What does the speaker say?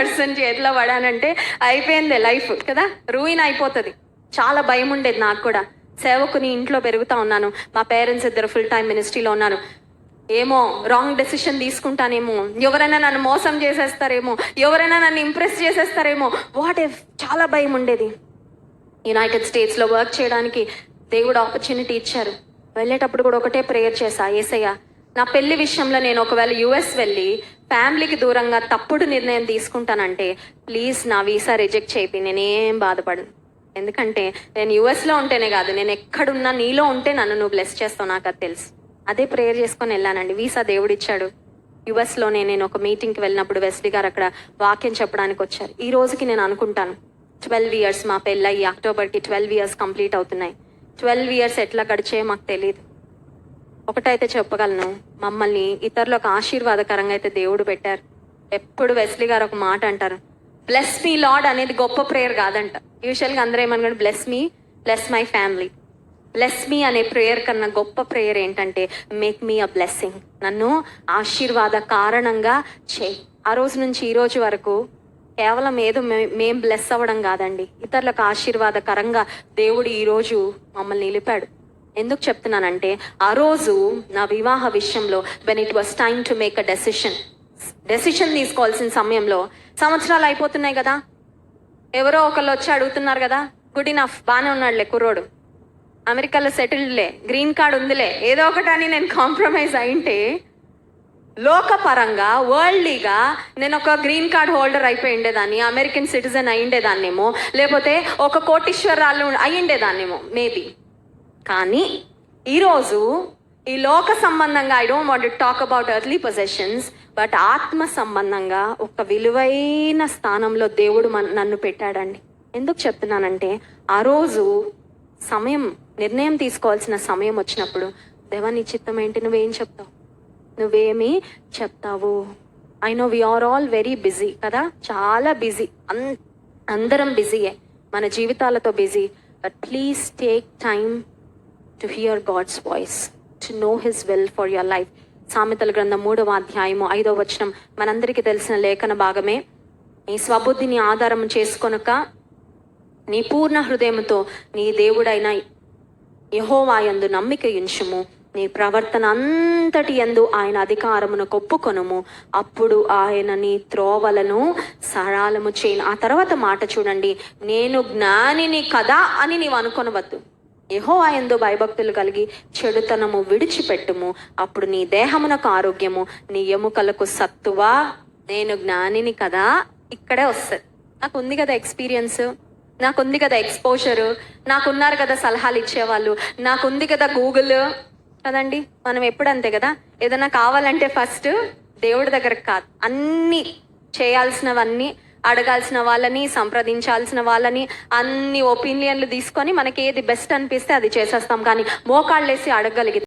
Person చేతిలో పడానంటే అయిపోయింది life కదా? రూయిన్ అయిపోతుంది. చాలా భయం ఉండేది నాకు కూడా. సేవకుని ఇంట్లో పెరుగుతా ఉన్నాను. మా పేరెంట్స్ ఇద్దరు ఫుల్ టైం మినిస్ట్రీలో ఉన్నాను ఏమో రాంగ్ డెసిషన్ తీసుకుంటానేమో. ఎవరైనా నన్ను మోసం చేసేస్తారేమో. ఎవరైనా నన్ను ఇంప్రెస్ చేసేస్తారేమో. వాట్ ఇఫ్ చాలా భయం ఉండేది. యునైటెడ్ స్టేట్స్లో వర్క్ చేయడానికి దేవుడు ఆపర్చునిటీ ఇచ్చారు. వెళ్ళేటప్పుడు కూడా ఒకటే ప్రేయర్ చేశా ఏసయ్యా నా పెళ్ళి విషయంలో నేను ఒకవేళ యుఎస్ వెళ్ళి ఫ్యామిలీకి దూరంగా తప్పుడు నిర్ణయం తీసుకుంటానంటే ప్లీజ్ నా వీసా రిజెక్ట్ చేయి నేనేం బాధపడను. ఎందుకంటే నేను యుఎస్లో ఉంటేనే కాదు నేను ఎక్కడున్నా నీలో ఉంటే నన్ను నువ్వు బ్లెస్ చేస్తావు నాకు అది తెలుసు. అదే ప్రేయర్ చేసుకొని వెళ్ళానండి. వీసా దేవుడిచ్చాడు. యుఎస్లోనే నేను ఒక మీటింగ్కి వెళ్ళినప్పుడు వెస్లీ గారు అక్కడ వాక్యం చెప్పడానికి వచ్చారు. ఈ రోజుకి నేను అనుకుంటాను ట్వెల్వ్ ఇయర్స్ మా పెళ్ళయి అక్టోబర్కి ట్వెల్వ్ ఇయర్స్ కంప్లీట్ అవుతున్నాయి. ట్వెల్వ్ ఇయర్స్ ఎట్లా గడిచే మాకు తెలియదు ఒకటైతే చెప్పగలను. మమ్మల్ని ఇతరులకు ఆశీర్వాదకరంగా అయితే దేవుడు పెట్టారు. ఎప్పుడు వెస్లీ గారు ఒక మాట అంటారు. బ్లెస్ మీ లాడ్ అనేది గొప్ప ప్రేయర్ కాదంట. యూజువల్గా అందరూ ఏమనుకోండి bless me bless my family bless me అనే ప్రేయర్ కన్నా గొప్ప ప్రేయర్ ఏంటంటే మేక్ మీ అ బ్లెస్సింగ్ నన్ను ఆశీర్వాద కారణంగా చేయి. ఆ రోజు నుంచి ఈ రోజు వరకు కేవలం ఏదో మే- మేం బ్లెస్ అవ్వడం కాదండి. ఇతరులకు ఆశీర్వాదకరంగా దేవుడు ఈరోజు మమ్మల్ని నిలిపాడు. ఎందుకు చెప్తున్నానంటే ఆ రోజు నా వివాహ విషయంలో when it was time to make a decision decision తీసుకోవాల్సిన సమయంలో సంవత్సరాలు అయిపోతున్నాయి కదా. ఎవరో ఒకళ్ళు వచ్చి అడుగుతున్నారు కదా గుడ్ ఇనఫ్ బాగానే ఉన్నాడులే కుర్రోడు. అమెరికాలో సెటిల్డ్లే గ్రీన్ కార్డ్ ఉందిలే. ఏదో ఒకటి అని నేను కాంప్రమైజ్ అయింటే లోకపరంగా వరల్డ్లీగా నేను ఒక గ్రీన్ కార్డ్ హోల్డర్ అయిపోయి ఉండేదాన్ని అమెరికన్ సిటిజన్ అయి ఉండేదాన్నేమో లేకపోతే ఒక కోటీశ్వరాలు అయి ఉండేదాన్నేమో మేబీ కానీ ఈరోజు ఈ లోక సంబంధంగా I don't want talk about early possessions but ఆత్మ సంబంధంగా ఒక విలువైన స్థానంలో దేవుడు మన నన్ను పెట్టాడండి. ఎందుకు చెప్తున్నానంటే ఆ రోజు సమయం నిర్ణయం తీసుకోవాల్సిన సమయం వచ్చినప్పుడు దేవా నీ చిత్తం ఏంటి? నువ్వేం చెప్తావు? నువ్వేమి చెప్తావు? I know we are all very busy కదా? చాలా బిజీ అందరం బిజీయే మన జీవితాలతో busy but please take time to hear God's voice to know his will for your life సామెతల గ్రంథం మూడవ అధ్యాయము ఐదవ వచనం. మనందరికీ తెలిసిన లేఖన భాగమే. నీ స్వబుద్ధిని ఆధారం చేసుకొనక నీ పూర్ణ హృదయంతో నీ దేవుడైన యహోవాయందు నమ్మిక ఉంచుము నీ ప్రవర్తన అంతటి యందు ఆయన అధికారమును కొప్పుకొనుము. అప్పుడు ఆయన నీ త్రోవలను సరాలము చేయను. ఆ తర్వాత మాట చూడండి. నేను జ్ఞానిని కదా అని నీవు అనుకొనవద్దు. ఏహో ఆయందో భయభక్తులు కలిగి చెడుతనము విడిచిపెట్టుము. అప్పుడు నీ దేహమునకు ఆరోగ్యము నీ ఎముకలకు సత్తువా? నేను జ్ఞానిని కదా? ఇక్కడే వస్తుంది నాకు ఉంది కదా ఎక్స్పీరియన్స్. నాకుంది కదా ఎక్స్పోజరు నాకున్నారు కదా సలహాలు ఇచ్చేవాళ్ళు. నాకుంది కదా గూగుల్. కదండి? మనం ఎప్పుడు అంతే కదా? ఏదైనా కావాలంటే ఫస్ట్ దేవుడి దగ్గరకు కాదు. అన్ని చేయాల్సినవన్నీ అడగాల్సిన వాళ్ళని సంప్రదించాల్సిన వాళ్ళని అన్ని ఒపీనియన్లు తీసుకొని మనకి ఏది బెస్ట్ అనిపిస్తే అది చేసేస్తాం. కానీ మోకాళ్ళేసి అడగలిగితే